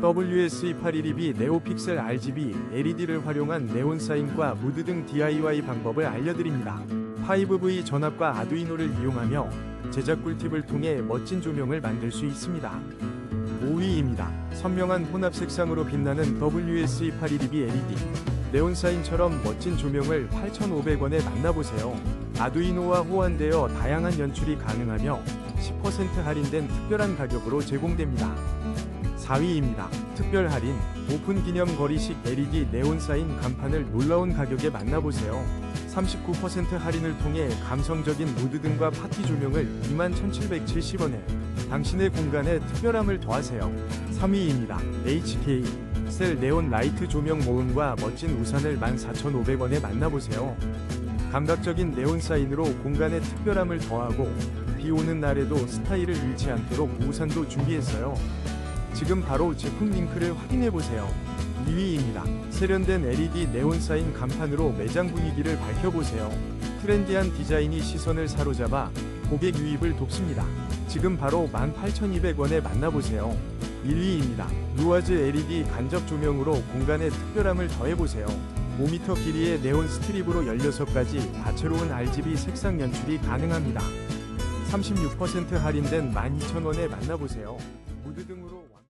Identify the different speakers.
Speaker 1: WS281EB 네오픽셀 RGB LED를 활용한 네온 사인과 무드 등 DIY 방법을 알려드립니다. 5V 전압과 아두이노를 이용하며 제작 꿀팁을 통해 멋진 조명을 만들 수 있습니다. 5위입니다. 선명한 혼합 색상으로 빛나는 WS281EB LED 네온 사인처럼 멋진 조명을 8,500원에 만나보세요. 아두이노와 호환되어 다양한 연출이 가능하며 10% 할인된 특별한 가격으로 제공됩니다. 4위입니다. 특별 할인 오픈 기념 거리식 LED 네온 사인 간판을 놀라운 가격에 만나보세요. 39% 할인을 통해 감성적인 무드 등과 파티 조명을 21,770원에 당신의 공간에 특별함을 더하세요. 3위입니다. HK 셀 네온 라이트 조명 모음과 멋진 우산을 14,500원에 만나보세요. 감각적인 네온 사인으로 공간에 특별함을 더하고 비 오는 날에도 스타일을 잃지 않도록 우산도 준비했어요. 지금 바로 제품 링크를 확인해 보세요. 2위입니다. 세련된 LED 네온 사인 간판으로 매장 분위기를 밝혀보세요. 트렌디한 디자인이 시선을 사로잡아 고객 유입을 돕습니다. 지금 바로 18,200원에 만나보세요. 1위입니다. 루아즈 LED 간접 조명으로 공간에 특별함을 더해보세요. 5m 길이의 네온 스트립으로 16가지 다채로운 RGB 색상 연출이 가능합니다. 36% 할인된 12,000원에 만나보세요. 그 등으로 완...